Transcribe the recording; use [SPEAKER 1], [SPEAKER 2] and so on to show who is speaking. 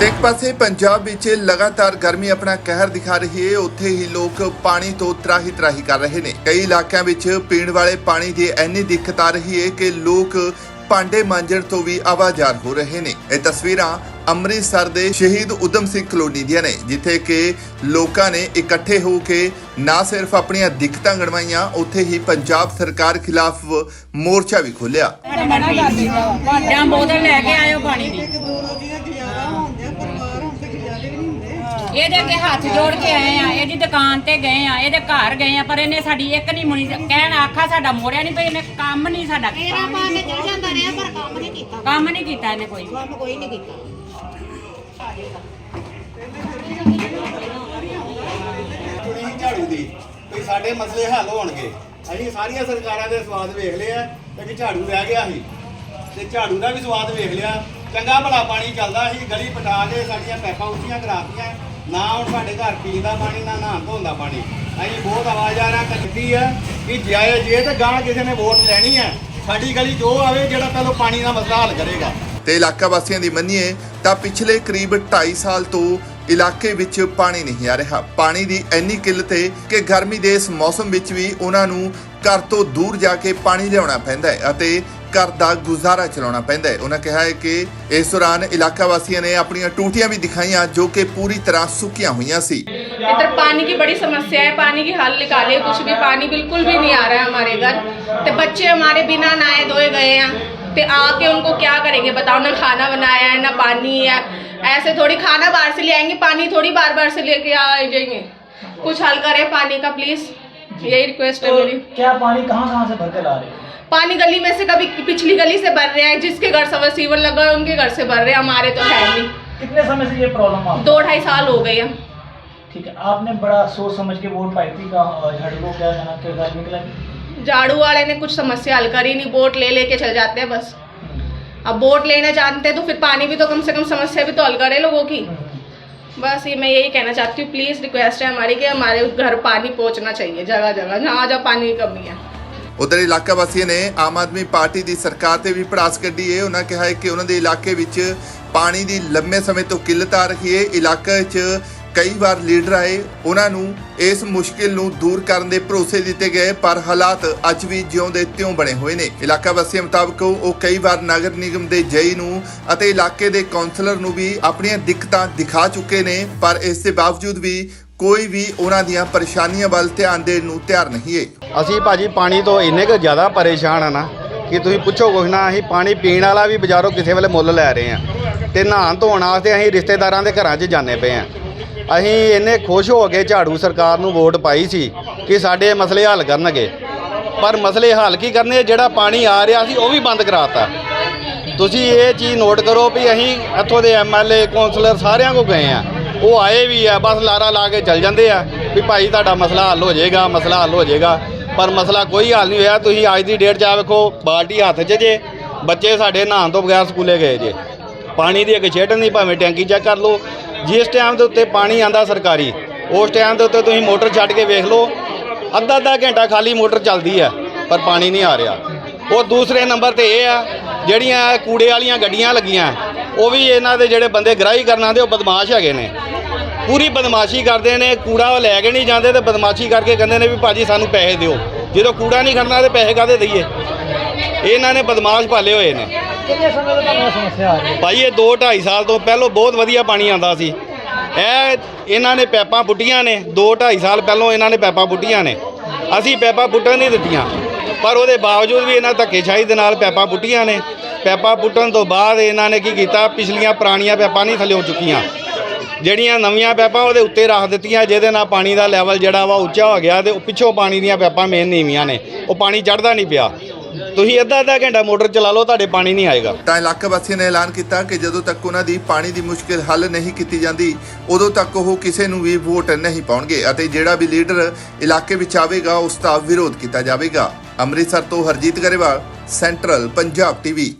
[SPEAKER 1] ਤੇ ਇੱਕ ਪਾਸੇ ਪੰਜਾਬ ਵਿੱਚ ਲਗਾਤਾਰ ਗਰਮੀ ਆਪਣਾ ਕਹਿਰ ਦਿਖਾ ਰਹੀ ਹੈ। ਉੱਥੇ ਹੀ ਲੋਕ ਪਾਣੀ ਤੋਂ ਤਰਾਹੀ ਤਰਾਹੀ ਕਰ ਰਹੇ ਨੇ। ਕਈ ਇਲਾਕਿਆਂ ਵਿੱਚ ਪੀਣ ਵਾਲੇ ਪਾਣੀ ਦੀ ਐਨੀ ਦਿੱਕਤ ਆ ਰਹੀ ਹੈ ਕਿ ਲੋਕ ਭਾਂਡੇ ਮਾਂਜਣ ਤੋਂ ਵੀ ਆਵਾਜ਼ਾਰ ਹੋ ਰਹੇ ਨੇ। ਇਹ ਤਸਵੀਰਾਂ ਅੰਮ੍ਰਿਤਸਰ ਦੇ ਸ਼ਹੀਦ ਉਦਮ ਸਿੰਘ ਕਲੋਨੀ ਦੀਆਂ ਨੇ, ਜਿੱਥੇ ਕਿ ਲੋਕਾਂ ਨੇ ਇਕੱਠੇ ਹੋ ਕੇ ਨਾ ਸਿਰਫ ਆਪਣੀਆਂ ਦਿੱਕਤਾਂ ਗਣਵਾਈਆਂ, ਉੱਥੇ ਹੀ ਪੰਜਾਬ ਸਰਕਾਰ ਖਿਲਾਫ ਮੋਰਚਾ ਵੀ ਖੋਲ੍ਹਿਆ
[SPEAKER 2] ਜਾਂ ਬੋਤਲ ਲੈ ਕੇ ਆਇਓ ਪਾਣੀ ਦੀ ਇਹਦੇ ਅੱਗੇ ਹੱਥ ਜੋੜ ਕੇ ਆਏ ਆ ਇਹਦੀ ਦੁਕਾਨ ਤੇ ਗਏ ਆ ਇਹਦੇ ਘਰ ਗਏ ਆ ਪਰ ਇਹਨੇ ਸਾਡੀ ਇੱਕ ਨਹੀਂ ਮੁਣੀ ਕਹਿਣ ਆਖਾ ਸਾਡਾ ਮੋੜਿਆ ਨਹੀਂ ਪਈ ਇਹਨੇ ਕੰਮ ਨਹੀਂ ਸਾਡਾ ਕੀਤਾ।
[SPEAKER 3] ਤੇਰਾ ਪਾ ਕੇ ਚਲ ਜਾਂਦਾ ਰਿਹਾ ਪਰ ਕੰਮ ਨਹੀਂ ਕੀਤਾ।
[SPEAKER 2] ਕੰਮ ਨਹੀਂ ਕੀਤਾ ਇਹਨੇ ਕੋਈ।
[SPEAKER 3] ਕੰਮ ਕੋਈ ਨਹੀਂ ਕੀਤਾ।
[SPEAKER 4] ਸੀ ਝਾੜੂ ਦੀ ਵੀ ਸਾਡੇ ਮਸਲੇ ਹੱਲ ਹੋਣਗੇ। ਅਸੀਂ ਸਾਰੀਆਂ ਸਰਕਾਰਾਂ ਦੇ ਸਵਾਦ ਵੇਖ ਲਏ ਆ ਤੇ ਕਿ ਝਾੜੂ ਰਹਿ ਗਿਆ ਸੀ। ਤੇ ਝਾੜੂ ਦਾ ਵੀ ਸਵਾਦ ਵੇਖ ਲਿਆ। ਚੰਗਾ ਭਲਾ ਪਾਣੀ ਚੱਲਦਾ ਸੀ ਗਲੀ ਪਟਾ ਕੇ ਸਾਡੀਆਂ ਪੈਪਾਂ ਉੱਚੀਆਂ ਕਰਾਤੀਆਂ। ਨਾ ਹੁਣ ਸਾਡੇ ਘਰ ਪੀਣ ਪਾਣੀ, ਨਾ ਨਹਾਉਣ ਧੋਣ ਪਾਣੀ। ਅਸੀਂ ਬਹੁਤ ਆਵਾਜ਼ਾਰਾਂ ਕੱਢੀ ਆ ਕਿ ਜਾਏ ਜੇ ਤੇ ਗਾਂ ਕਿਸੇ ਨੇ ਵੋਟ ਲੈਣੀ ਹੈ ਸਾਡੀ ਗਲੀ ਜੋ ਆਵੇ, ਜਿਹੜਾ ਪਹਿਲਾਂ ਪਾਣੀ ਦਾ ਮਸਲਾ ਹੱਲ ਕਰੇਗਾ।
[SPEAKER 1] ਤੇ ਇਲਾਕਾ ਵਾਸੀਆਂ ਦੀ ਮੰਨੀਏ ਤਾਂ ਪਿਛਲੇ ਕਰੀਬ 2.5 ਸਾਲ ਤੋਂ ਇਲਾਕੇ ਵਿੱਚ ਪਾਣੀ ਨਹੀਂ ਆ ਰਿਹਾ। ਪਾਣੀ ਦੀ ਇੰਨੀ ਕਿੱਲਤ ਹੈ ਕਿ ਗਰਮੀ ਦੇ ਇਸ ਮੌਸਮ ਵਿੱਚ ਵੀ ਉਹਨਾਂ ਨੂੰ ਘਰ ਤੋਂ ਦੂਰ ਜਾ ਕੇ ਪਾਣੀ ਲਿਆਉਣਾ ਪੈਂਦਾ ਹੈ ਅਤੇ ਘਰ ਦਾ ਗੁਜ਼ਾਰਾ ਚਲਾਉਣਾ ਪੈਂਦਾ ਹੈ ਉਹਨਾਂ ਕਿਹਾ ਹੈ ਕਿ ਇਸ ਦੌਰਾਨ ਇਲਾਕਾ ਵਾਸੀਆਂ ਨੇ ਆਪਣੀਆਂ ਟੂਟੀਆਂ ਵੀ ਦਿਖਾਈਆਂ ਜੋ ਕਿ ਪੂਰੀ ਤਰ੍ਹਾਂ ਸੁੱਕੀਆਂ ਹੋਈਆਂ ਸੀ
[SPEAKER 5] इधर पानी की बड़ी समस्या है पानी की हल निकाले कुछ भी पानी बिल्कुल भी नहीं आ रहा है हमारे घर तो बच्चे हमारे बिना नहाए धोए गए हैं तो आके उनको क्या करेंगे बताओ ना खाना बनाया है ना पानी है ऐसे थोड़ी खाना बाहर से ले आएंगे पानी थोड़ी बार बार से लेके आ जाएंगे कुछ हल करें पानी का प्लीज़ यही रिक्वेस्ट है
[SPEAKER 6] तो
[SPEAKER 5] मेरी
[SPEAKER 6] क्या पानी कहाँ कहाँ से भर के ला रहे हो
[SPEAKER 5] पानी गली में से कभी पिछली गली से भर रहे हैं जिसके घर सवर सीवर लगा है उनके घर से भर रहे हैं हमारे तो है नहीं।
[SPEAKER 6] कितने समय से ये प्रॉब्लम
[SPEAKER 5] दो ढाई साल हो गए हैं।
[SPEAKER 6] ठीक है आपने बड़ा सोच समझ के वोट पाई थी झाड़ू को क्या यहाँ के घर निकला
[SPEAKER 5] झाड़ू वाले ने कुछ समस्या हल करी नहीं बोट ले लेके चल जाते हैं बस। अब बोट लेना जानते हैं तो फिर पानी भी तो कम से कम समस्या भी तो हल करे लोगों की। बस ये मैं यही कहना चाहती हूँ प्लीज़ रिक्वेस्ट है हमारी कि हमारे घर पानी पहुँचना चाहिए जगह जगह जहाँ जहाँ पानी की कमी है।
[SPEAKER 1] ਉਧਰ ਇਲਾਕਾ ਵਾਸੀਆਂ ਨੇ ਆਮ ਆਦਮੀ ਪਾਰਟੀ ਦੀ ਸਰਕਾਰ ਤੇ ਵੀ ਭੜਾਸ ਕੱਢੀ ਹੈ ਉਹਨਾਂ ਕਿਹਾ ਹੈ ਕਿ ਉਹਨਾਂ ਦੇ ਇਲਾਕੇ ਵਿੱਚ ਪਾਣੀ ਦੀ ਲੰਮੇ ਸਮੇਂ ਤੋਂ ਕਿੱਲਤ ਆ ਰਹੀ ਹੈ ਇਲਾਕੇ 'ਚ ਕਈ ਵਾਰ ਲੀਡਰ ਆਏ। ਉਹਨਾਂ ਨੂੰ ਇਸ ਮੁਸ਼ਕਿਲ ਨੂੰ ਦੂਰ ਕਰਨ ਦੇ ਭਰੋਸੇ ਦਿੱਤੇ ਗਏ, ਪਰ ਹਾਲਾਤ ਅੱਜ ਵੀ ਜਿਉਂ ਦੇ ਤਿਉਂ ਬਣੇ ਹੋਏ ਨੇ। ਇਲਾਕਾ ਵਾਸੀਆਂ ਮੁਤਾਬਕ ਉਹ ਕਈ ਵਾਰ ਨਗਰ ਨਿਗਮ ਦੇ ਜਈ ਨੂੰ ਅਤੇ ਇਲਾਕੇ ਦੇ ਕਾਉਂਸਲਰ ਨੂੰ ਵੀ ਆਪਣੀਆਂ ਦਿੱਕਤਾਂ ਦਿਖਾ ਚੁੱਕੇ ਨੇ, ਪਰ ਇਸ ਦੇ ਬਾਵਜੂਦ ਵੀ ਕੋਈ ਵੀ ਉਹਨਾਂ ਦੀਆਂ ਪਰੇਸ਼ਾਨੀਆਂ ਵੱਲ ਧਿਆਨ ਦੇਣ ਨੂੰ ਤਿਆਰ ਨਹੀਂ ਹੈ।
[SPEAKER 4] ਅਸੀਂ ਭਾਜੀ ਪਾਣੀ ਤੋਂ ਇੰਨੇ ਕੁ ਜ਼ਿਆਦਾ ਪਰੇਸ਼ਾਨ ਆ ਨਾ ਕਿ ਤੁਸੀਂ ਪੁੱਛੋ ਕੁਛ ਨਾ, ਅਸੀਂ ਪਾਣੀ ਪੀਣ ਵਾਲਾ ਵੀ ਬਾਜ਼ਾਰੋਂ ਕਿਸੇ ਵੇਲੇ ਮੁੱਲ ਲੈ ਰਹੇ ਆ। ਤੇ ਨਹਾਉਣ ਧੋਣ ਵਾਸਤੇ ਅਸੀਂ ਰਿਸ਼ਤੇਦਾਰਾਂ ਦੇ ਘਰਾਂ 'ਚ ਜਾਂਦੇ ਪਏ ਆ। ਅਸੀਂ ਇੰਨੇ ਖੁਸ਼ ਹੋ ਕੇ ਝਾੜੂ ਸਰਕਾਰ ਨੂੰ ਵੋਟ ਪਾਈ ਸੀ ਕਿ ਸਾਡੇ ਮਸਲੇ ਹੱਲ ਕਰਨਗੇ। ਪਰ ਮਸਲੇ ਹੱਲ ਕੀ ਕਰਨੇ ਜਿਹੜਾ ਪਾਣੀ ਆ ਰਿਹਾ ਸੀ, ਉਹ ਵੀ ਬੰਦ ਕਰਾਤਾ। ਤੁਸੀਂ ਇਹ ਚੀਜ਼ ਨੋਟ ਕਰੋ ਵੀ ਅਸੀਂ ਇੱਥੋਂ ਦੇ ਐਮਐਲਏ ਕੌਂਸਲਰ ਸਾਰਿਆਂ ਕੋ ਗਏ ਆ। ਉਹ ਆਏ ਵੀ ਆ, ਬਸ ਲਾਰਾ ਲਾ ਕੇ ਚੱਲ ਜਾਂਦੇ ਆ ਵੀ ਭਾਈ ਤੁਹਾਡਾ ਮਸਲਾ ਹੱਲ ਹੋ ਜਾਏਗਾ, ਮਸਲਾ ਹੱਲ ਹੋ ਜਾਏਗਾ। ਪਰ ਮਸਲਾ ਕੋਈ ਹੱਲ ਨਹੀਂ ਹੋਇਆ, ਤੁਸੀਂ ਅੱਜ ਦੀ ਡੇਟ 'ਚ ਆ ਵੇਖੋ, ਬਾਲਟੀ ਹੱਥ 'ਚ ਜੇ, ਬੱਚੇ ਸਾਡੇ ਨਹਾਉਣ ਤੋਂ ਬਗੈਰ ਸਕੂਲੇ ਗਏ ਜੇ। ਪਾਣੀ ਦੀ ਇੱਕ ਛੇਟ ਨਹੀਂ, ਭਾਵੇਂ ਟੈਂਕੀ ਚੈੱਕ ਕਰ ਲਓ। ਜਿਸ ਟਾਈਮ ਦੇ ਉੱਤੇ ਪਾਣੀ ਆਂਦਾ ਸਰਕਾਰੀ, ਉਸ ਟਾਈਮ ਦੇ ਉੱਤੇ ਤੁਸੀਂ ਮੋਟਰ ਛੱਡ ਕੇ ਵੇਖ ਲਓ ਅੱਧਾ ਅੱਧਾ ਘੰਟਾ ਖਾਲੀ ਮੋਟਰ ਚੱਲਦੀ ਹੈ ਪਰ ਪਾਣੀ ਨਹੀਂ ਆ ਰਿਹਾ। ਉਹ ਦੂਸਰੇ ਨੰਬਰ ਤੇ ਇਹ ਆ, ਜਿਹੜੀਆਂ ਕੂੜੇ ਵਾਲੀਆਂ ਗੱਡੀਆਂ ਲੱਗੀਆਂ ਉਹ ਵੀ ਇਹਨਾਂ ਦੇ ਜਿਹੜੇ ਬੰਦੇ ਗ੍ਰਾਹੀ ਕਰਨ ਆਉਂਦੇ ਉਹ ਬਦਮਾਸ਼ ਹੈਗੇ ਨੇ। ਪੂਰੀ ਬਦਮਾਸ਼ੀ ਕਰਦੇ ਨੇ ਕੂੜਾ ਉਹ ਲੈ ਕੇ ਨਹੀਂ ਜਾਂਦੇ ਤੇ ਬਦਮਾਸ਼ੀ ਕਰਕੇ ਕਹਿੰਦੇ ਨੇ ਵੀ ਭਾਜੀ ਸਾਨੂੰ ਪੈਸੇ ਦਿਓ। ਜਦੋਂ ਕੂੜਾ ਨਹੀਂ ਖੜਨਾ ਤੇ ਪੈਸੇ ਕਾਦੇ ਦਈਏ? ਇਹਨਾਂ ਨੇ ਬਦਮਾਸ਼ ਪਾਲੇ ਹੋਏ ਨੇ।
[SPEAKER 6] ਕਿੰਨੇ ਸਮੇਂ ਤੋਂ ਤੁਹਾਨੂੰ ਸਮੱਸਿਆ ਆ ਰਹੀ
[SPEAKER 4] ਭਾਈ ਇਹ ਦੋ ਢਾਈ ਸਾਲ ਤੋਂ ਪਹਿਲਾਂ ਬਹੁਤ ਵਧੀਆ ਪਾਣੀ ਆਂਦਾ ਸੀ। ਇਹ ਇਹਨਾਂ ਨੇ ਪੈਪਾਂ ਪੁੱਟੀਆਂ ਨੇ। ਦੋ ਢਾਈ ਸਾਲ ਪਹਿਲਾਂ ਇਹਨਾਂ ਨੇ ਪੈਪਾਂ ਪੁੱਟੀਆਂ ਨੇ। ਅਸੀਂ ਪੈਪਾਂ ਪੁੱਟਣ ਨਹੀਂ ਦਿੱਤੀਆਂ। ਪਰ ਉਹਦੇ ਬਾਵਜੂਦ ਵੀ ਇਹਨਾਂ ਧੱਕੇਸ਼ਾਹੀ ਦੇ ਨਾਲ ਪੈਪਾਂ ਪੁੱਟੀਆਂ ਨੇ। ਪੈਪਾਂ ਪੁੱਟਣ ਤੋਂ ਬਾਅਦ ਇਹਨਾਂ ਨੇ ਕੀ ਕੀਤਾ? ਪਿਛਲੀਆਂ ਪੁਰਾਣੀਆਂ ਪੈਪਾਂ ਨਹੀਂ ਥੱਲੇ ਹੋ ਚੁੱਕੀਆਂ। ਜਿਹੜੀਆਂ ਨਵੀਆਂ ਪੈਪਾਂ ਉਹਦੇ ਉੱਤੇ ਰੱਖ ਦਿੱਤੀਆਂ, ਜਿਹਦੇ ਨਾਲ ਪਾਣੀ ਦਾ ਲੈਵਲ ਜਿਹੜਾ ਵਾ ਉੱਚਾ ਹੋ ਗਿਆ ਤੇ ਪਿੱਛੋਂ ਪਾਣੀ ਦੀਆਂ ਪੈਪਾਂ ਮੇਨ ਨੀਵੀਆਂ ਨੇ। ਉਹ ਪਾਣੀ ਚੜਦਾ ਨਹੀਂ ਪਿਆ। ਤੁਸੀਂ ਅੱਧਾ ਅੱਧਾ ਘੰਟਾ ਮੋਟਰ ਚਲਾ ਲਓ, ਤੁਹਾਡੇ ਪਾਣੀ ਨਹੀਂ ਆਏਗਾ।
[SPEAKER 1] ਤਾਂ ਇਲਾਕਾ ਵਾਸੀਆਂ ਨੇ ਐਲਾਨ ਕੀਤਾ ਕਿ ਜਦੋਂ ਤੱਕ ਉਹਨਾਂ ਦੀ ਪਾਣੀ ਦੀ ਮੁਸ਼ਕਿਲ ਹੱਲ ਨਹੀਂ ਕੀਤੀ ਜਾਂਦੀ, ਉਦੋਂ ਤੱਕ ਉਹ ਕਿਸੇ ਨੂੰ ਵੀ ਵੋਟ ਨਹੀਂ ਪਾਉਣਗੇ ਅਤੇ ਜਿਹੜਾ ਵੀ ਲੀਡਰ ਇਲਾਕੇ ਵਿੱਚ ਆਵੇਗਾ, ਉਸ ਦਾ ਵਿਰੋਧ ਕੀਤਾ ਜਾਵੇਗਾ। ਅੰਮ੍ਰਿਤਸਰ ਤੋਂ ਹਰਜੀਤ ਗਰੇਵਾਲ, ਸੈਂਟਰਲ ਪੰਜਾਬ ਟੀਵੀ।